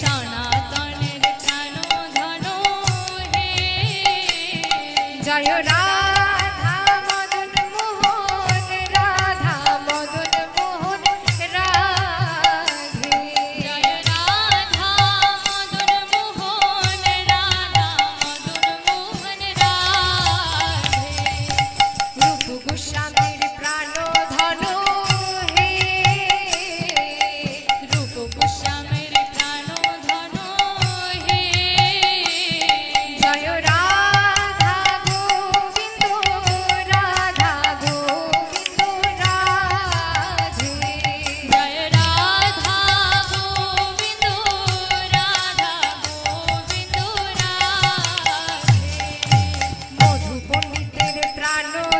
সনাতনের প্রাণ ধন হে। জয় রানো